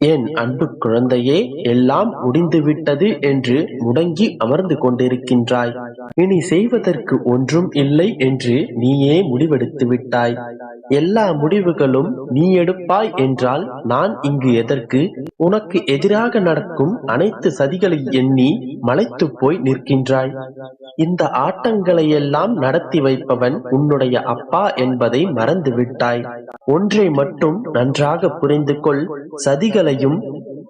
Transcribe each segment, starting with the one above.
என் அன்பு குழந்தையே எல்லாம் முடிந்துவிட்டது என்று முடங்கி அமர்ந்து கொண்டிருக்கின்றாய். இனி செய்வதற்கு ஒன்றும் இல்லை என்று நீயே முடிவெடுத்து விட்டாய். எல்லா முடிவுகளும் நீ எடுப்பாய் என்றால் நான் இங்கு எதற்கு? உனக்கு எதிராக நடக்கும் அனைத்து சதிகளை எண்ணி மலைத்து போய் நிற்கின்றாய். இந்த ஆட்டங்களை எல்லாம் நடத்தி வைப்பவன் உன்னுடைய அப்பா என்பதை மறந்து விட்டாய் ஒன்றை மட்டும் நன்றாக புரிந்து கொள் சதிகளை சதிகளையும்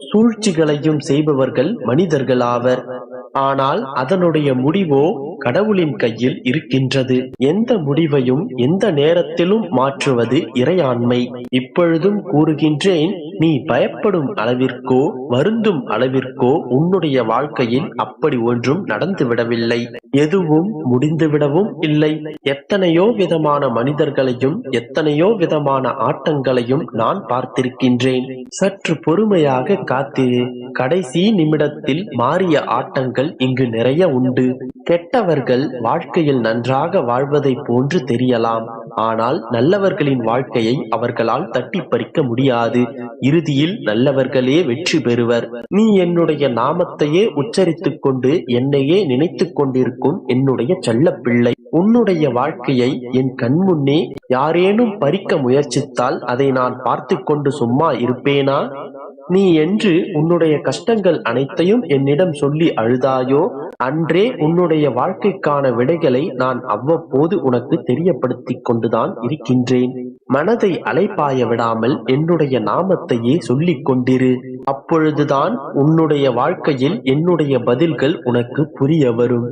சூழ்ச்சிகளையும் செய்பவர்கள் மனிதர்கள் ஆவர் ஆனால் அதனுடைய முடிவோ கடவுளின் கையில் இருக்கின்றது. எந்த முடிவையும் எந்த நேரத்திலும் மாற்றுவது இறையாண்மை. இப்பொழுதும் கூறுகின்றேன் நீ பயப்படும் அளவிற்கோ வருந்தும் அளவிற்கோ உன்னுடைய வாழ்க்கையில் அப்படி ஒன்றும் நடந்துவிடவில்லை. எதுவும் முடிந்துவிடவும் இல்லை. எத்தனையோ விதமான மனிதர்களையும் எத்தனையோ விதமான ஆட்டங்களையும் நான் பார்த்திருக்கின்றேன். சற்று பொறுமையாக காத்திரு. கடைசி நிமிடத்தில் மாறிய ஆட்டங்கள் இங்கு நிறைய உண்டு. கெட்டவர்கள் வாழ்க்கையில் நன்றாக வாழ்வதை போன்று தெரியலாம். ஆனால் நல்லவர்களின் வாழ்க்கையை அவர்களால் தட்டி பறிக்க முடியாது. இறுதியில் நல்லவர்களே வெற்றி பெறுவர். நீ என்னுடைய நாமத்தையே உச்சரித்துக் கொண்டு என்னையே நினைத்துக் கொண்டிருக்கும் என்னுடைய செல்லப்பிள்ளை. உன்னுடைய வாழ்க்கையை என் கண்முன்னே யாரேனும் பறிக்க முயற்சித்தால் அதை நான் பார்த்து கொண்டு சும்மா இருப்பேனா? நீ என்று உன்னுடைய கஷ்டங்கள் அனைத்தையும் என்னிடம் சொல்லி அழுதாயோ? அன்றே உன்னுடைய வாழ்க்கைக்கான விடைகளை நான் அவ்வப்போது உனக்கு தெரியப்படுத்திக் கொண்டுதான் இருக்கின்றேன். மனதை அலைப்பாய விடாமல் என்னுடைய நாமத்தையே சொல்லிக் கொண்டிரு. அப்பொழுதுதான் உன்னுடைய வாழ்க்கையில் என்னுடைய பதில்கள் உனக்கு புரிய வரும்.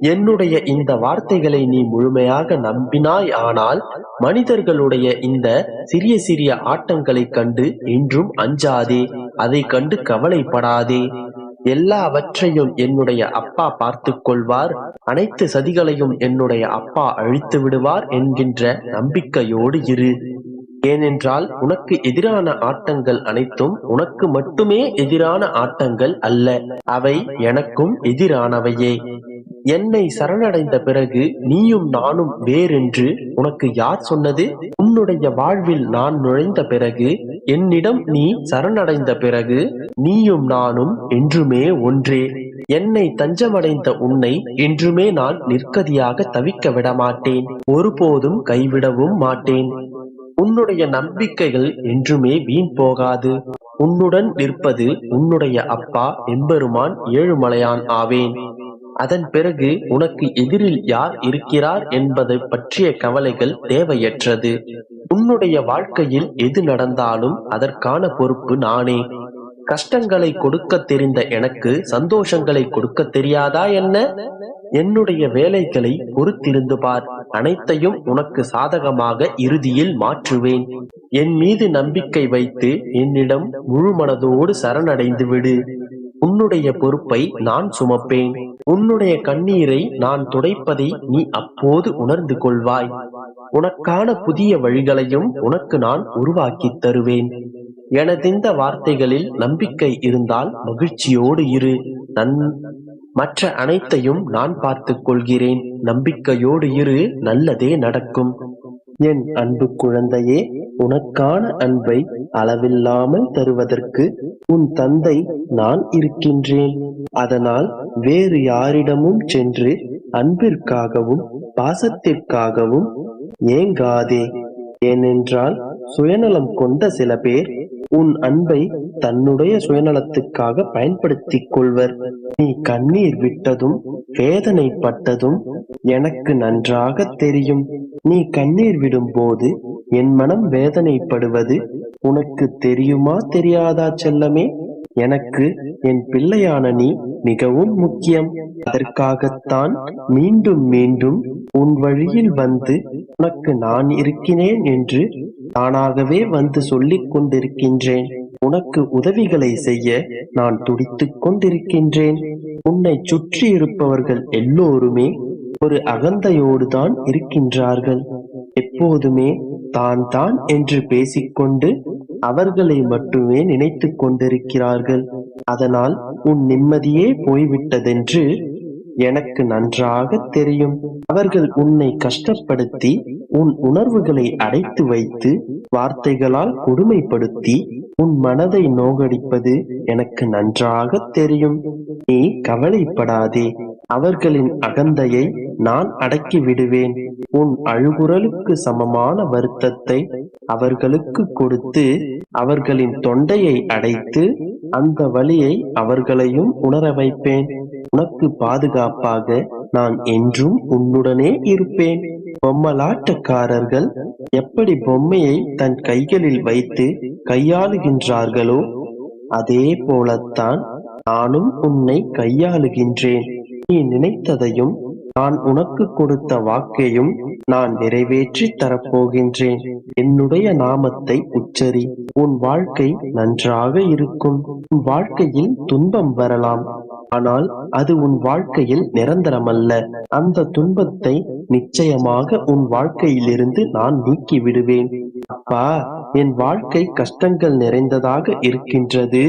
என்னுடைய இந்த வார்த்தைகளை நீ முழுமையாக நம்பினாய் ஆனால் மனிதர்களுடைய இந்த சிறிய சிறிய ஆட்டங்களைக் கண்டு என்றும் அஞ்சாதே. அதை கண்டு கவலைப்படாதே. எல்லாவற்றையும் என்னுடைய அப்பா பார்த்து கொள்வார். அனைத்து சதிகளையும் என்னுடைய அப்பா அழித்து விடுவார் என்கின்ற நம்பிக்கையோடு இரு. ஏனென்றால் உனக்கு எதிரான ஆட்டங்கள் அனைத்தும் உனக்கு மட்டுமே எதிரான ஆட்டங்கள் அல்ல. அவை எனக்கும் எதிரானவையே. என்னை சரணடைந்த பிறகு நீயும் நானும் வேறென்று உனக்கு யார் சொன்னது? உன்னுடைய வாழ்வில் நான் நுழைந்த பிறகு என்னிடம் நீ சரணடைந்த பிறகு நீயும் நானும் என்றுமே ஒன்றே. என்னை தஞ்சமடைந்த உன்னை என்றுமே நான் நிற்கதியாக தவிக்க விட மாட்டேன் ஒருபோதும் கைவிடவும் மாட்டேன். உன்னுடைய நம்பிக்கைகள் என்றுமே வீண் போகாது. உன்னுடன் நிற்பது உன்னுடைய அப்பா எம்பெருமான் ஏழுமலையான் ஆவேன். அதன் பிறகு உனக்கு எதிரில் யார் இருக்கிறார் என்பதை பற்றிய கவலைகள் தேவையற்றது. உன்னுடைய வாழ்க்கையில் எது நடந்தாலும் அதற்கான பொறுப்பு நானே. கஷ்டங்களை கொடுக்க தெரிந்த எனக்கு சந்தோஷங்களை கொடுக்க தெரியாதா என்ன? என்னுடைய வேலைகளை பொறுத்திருந்து பார். அனைத்தையும் உனக்கு சாதகமாக இறுதியில் மாற்றுவேன். என் மீது நம்பிக்கை வைத்து என்னிடம் முழு மனதோடு சரணடைந்து விடு. உன்னுடைய பொறுப்பை நான் சுமப்பேன். உன்னுடைய கண்ணீரை நான் துடைப்பதை நீ அப்போது உணர்ந்து கொள்வாய். உனக்கான புதிய வழிகளையும் உனக்கு நான் உருவாக்கி தருவேன். எனதிந்த வார்த்தைகளில் நம்பிக்கை இருந்தால் மகிழ்ச்சியோடு இரு. நன் மற்ற அனைத்தையும் நான் பார்த்துக் கொள்கிறேன். நம்பிக்கையோடு இரு நல்லதே நடக்கும். என் அன்பு குழந்தையே உனக்கான அன்பை அளவில்லாமல் தருவதற்கு உன் தந்தை நான் இருக்கின்றேன். அதனால் வேறு யாரிடமும் சென்று அன்பிற்காகவும் பாசத்திற்காகவும் ஏங்காதே. ஏனென்றால் சுயநலம் கொண்ட சில பேர் உன் அன்பை தன்னுடைய சுயநலத்துக்காக பயன்படுத்திக் கொள்வர். நீ கண்ணீர் விட்டதும் வேதனைப்பட்டதும் எனக்கு நன்றாக தெரியும். நீ கண்ணீர் விடும்போது என் மனம் வேதனைப்படுவது உனக்கு தெரியுமா தெரியாதா செல்லமே? எனக்கு என் பிள்ளையான நீ மிகவும் முக்கியம். அதற்காகத்தான் மீண்டும் மீண்டும் உன் வழியில் வந்து உனக்கு நான் இருக்கிறேன் என்று தானாகவே வந்து சொல்லிக் கொண்டிருக்கின்றேன். உனக்கு உதவிகளை செய்ய நான் துடித்துக் கொண்டிருக்கின்றேன். உன்னை சுற்றி இருப்பவர்கள் எல்லோருமே ஒரு அகந்தையோடு தான் இருக்கின்றார்கள். எப்போதுமே தான் தான் என்று பேசிக்கொண்டு அவர்களை மட்டுமே நினைத்துக் கொண்டிருக்கிறார்கள். அதனால் உன் நிம்மதியே போய்விட்டதென்று எனக்கு நன்றாக தெரியும். அவர்கள் உன்னை கஷ்டப்படுத்தி உன் உணர்வுகளை அடைத்து வைத்து வார்த்தைகளால் கொடுமைப்படுத்தி உன் மனதை நோகடிப்பது எனக்கு நன்றாக தெரியும். நீ கவலைப்படாதே. அவர்களின் அகந்தையை நான் அடக்கி விடுவேன். உன் அழுகுரலுக்கு சமமான வருத்தத்தை அவர்களுக்கு கொடுத்து அவர்களின் தொண்டையை அடைத்து அந்த வழியை அவர்களையும் உணர வைப்பேன். உனக்கு பாதுகாப்பாக நான் என்றும் உன்னுடனே இருப்பேன். பொம்மலாட்டக்காரர்கள் எப்படி பொம்மையை தன் கைகளில் வைத்து கையாளுகின்றார்களோ அதே போலத்தான் நானும் உன்னை கையாளுகின்றேன். நீ நினைத்ததையும் நான் உனக்கு கொடுத்த வாக்கையும் நான் நிறைவேற்றி தரப்போகின்றேன். என்னுடைய நாமத்தை உச்சரி. உன் வாழ்க்கை நன்றாக இருக்கும். உன் வாழ்க்கையில் துன்பம் வரலாம். ஆனால் அது உன் வாழ்க்கையில் நிரந்தரமல்ல. அந்த துன்பத்தை நிச்சயமாக உன் வாழ்க்கையிலிருந்து நான் நீக்கி விடுவேன் அப்பா என் வாழ்க்கை கஷ்டங்கள் நிறைந்ததாக இருக்கின்றது.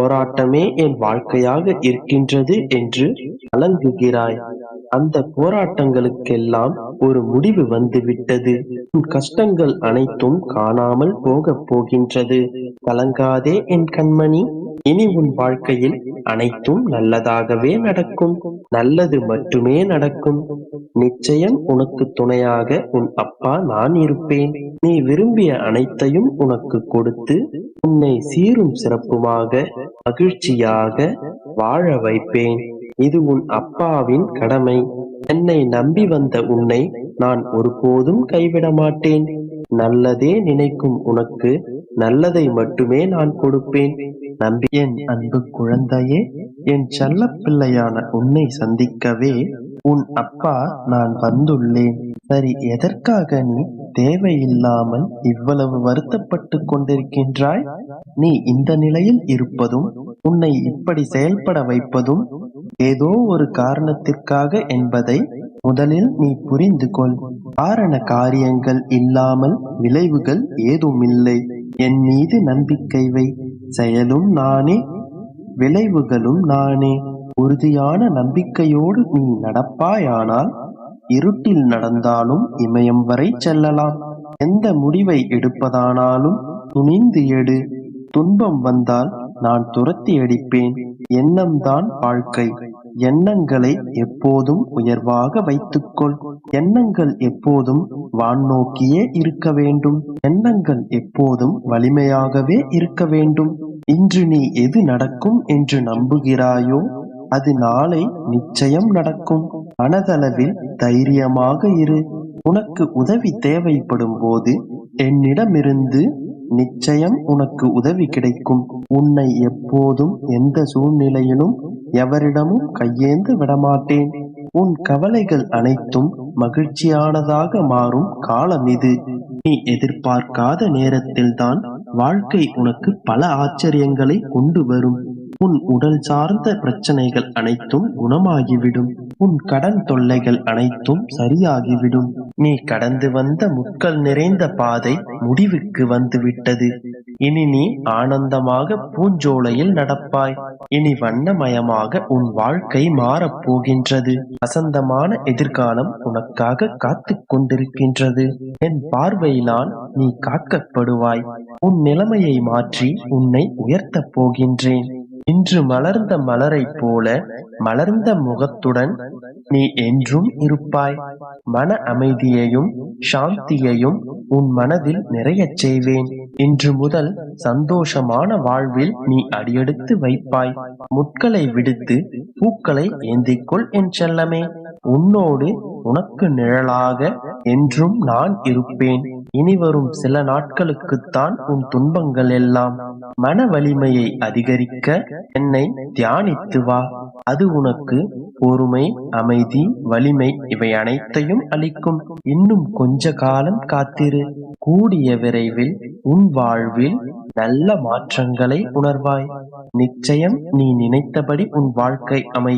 போராட்டமே என் வாழ்க்கையாக இருக்கின்றது என்று கலங்குகிறாய். அந்த போராட்டங்களுக்கெல்லாம் ஒரு முடிவு வந்துவிட்டது. உன் கஷ்டங்கள் அனைத்தும் காணாமல் போகப் போகின்றது. கலங்காதே என் கண்மணி. இனி உன் வாழ்க்கையில் அனைத்தும் நல்லதாகவே நடக்கும். நல்லது மட்டுமே நடக்கும். நிச்சயம் உனக்கு துணையாக உன் அப்பா நான் இருப்பேன். நீ விரும்பிய அனைத்தையும் உனக்கு கொடுத்து உன்னை சீரும் சிறப்புமாக மகிழ்ச்சியாக வாழ வைப்பேன். இது உன் அப்பாவின் கடமை. என்னை நம்பி வந்த உன்னை நான் ஒருபோதும் கைவிட மாட்டேன் நல்லதே நினைக்கும் உனக்கு நல்லதை மட்டுமே நான் கொடுப்பேன். நம்பி என் அன்பு குழந்தையே என் செல்ல பிள்ளையான உன்னை சந்திக்கவே உன் அப்பா நான் வந்துள்ளேன். சரி எதற்காக நீ தேவையில்லாமல் இவ்வளவு வருத்தப்பட்டு கொண்டிருக்கின்றாய்? நீ இந்த நிலையில் இருப்பதும் உன்னை இப்படி செயல்பட வைப்பதும் ஏதோ ஒரு காரணத்திற்காக என்பதை முதலில் நீ புரிந்து கொள். காரண காரியங்கள் இல்லாமல் விளைவுகள் ஏதுமில்லை. என் மீது நம்பிக்கை வை. செயலும் நானே விளைவுகளும் நானே. உறுதியான நம்பிக்கையோடு நீ நடப்பாயானால் இருட்டில் நடந்தாலும் இமயம் வரை செல்லலாம். எந்த முடிவை எடுப்பதானாலும் துணிந்து எடு. துன்பம் வந்தால் நான் துரத்தி அடிப்பேன். எண்ணம்தான் வாழ்க்கை. எண்ணங்களை எப்போதும் உயர்வாக வைத்துக்கொள். எண்ணங்கள் எப்போதும் வான்நோக்கியே இருக்க வேண்டும். எண்ணங்கள் எப்போதும் வலிமையாகவே இருக்க வேண்டும். இன்று நீ எது நடக்கும் என்று நம்புகிறாயோ அது நாளை நிச்சயம் நடக்கும். மனதளவில் தைரியமாக இரு. உனக்கு உதவி தேவைப்படும் போது என்னிடமிருந்து நிச்சயம் உனக்கு உதவி கிடைக்கும். உன்னை எப்போதும் எந்த சூழ்நிலையிலும் எவரிடமும் கையேந்து விடமாட்டேன். உன் கவலைகள் அனைத்தும் மகிழ்ச்சியானதாக மாறும் காலம் இது. நீ எதிர்பார்க்காத நேரத்தில்தான் வாழ்க்கை உனக்கு பல ஆச்சரியங்களை கொண்டு வரும். உன் உடல் சார்ந்த பிரச்சனைகள் அனைத்தும் குணமாகிவிடும். உன் கடன் தொல்லைகள் அனைத்தும் சரியாகிவிடும். நீ கடந்து வந்த முட்கள் நிறைந்த பாதை முடிவுக்கு வந்துவிட்டது. இனி நீ ஆனந்தமாக பூஞ்சோலையில் நடப்பாய். இனி வண்ணமயமாக உன் வாழ்க்கை மாறப் போகின்றது வசந்தமான எதிர்காலம் உனக்காக காத்து கொண்டிருக்கின்றது. என் பார்வையிலான் நீ காக்கப்படுவாய். உன் நிலைமையை மாற்றி உன்னை உயர்த்தப் போகின்றேன். இன்று மலர்ந்த மலரைப் போல மலர்ந்த முகத்துடன் நீ என்றும் இருப்பாய். மன அமைதியையும் சாந்தியையும் உன் மனதில் நிறையச் செய்வேன். இன்று முதல் சந்தோஷமான வாழ்வில் நீ அடியெடுத்து வைப்பாய். முட்களை விடுத்து பூக்களை ஏந்திக்கொள் என் செல்லமே. உன்னோடு உனக்கு நிழலாக என்றும் நான் இருப்பேன். இனி வரும் சில நாட்களுக்குத்தான் உன் துன்பங்கள் எல்லாம் மன வலிமையை அதிகரிக்க என்னை தியானித்து வா. அது உனக்கு பொறுமை அமைதி வலிமை இவை அனைத்தையும் அளிக்கும். இன்னும் கொஞ்ச காலம் காத்திரு. கூடிய விரைவில் உன் வாழ்வில் நல்ல மாற்றங்களை உணர்வாய். நிச்சயம் நீ நினைத்தபடி உன் வாழ்க்கை அமை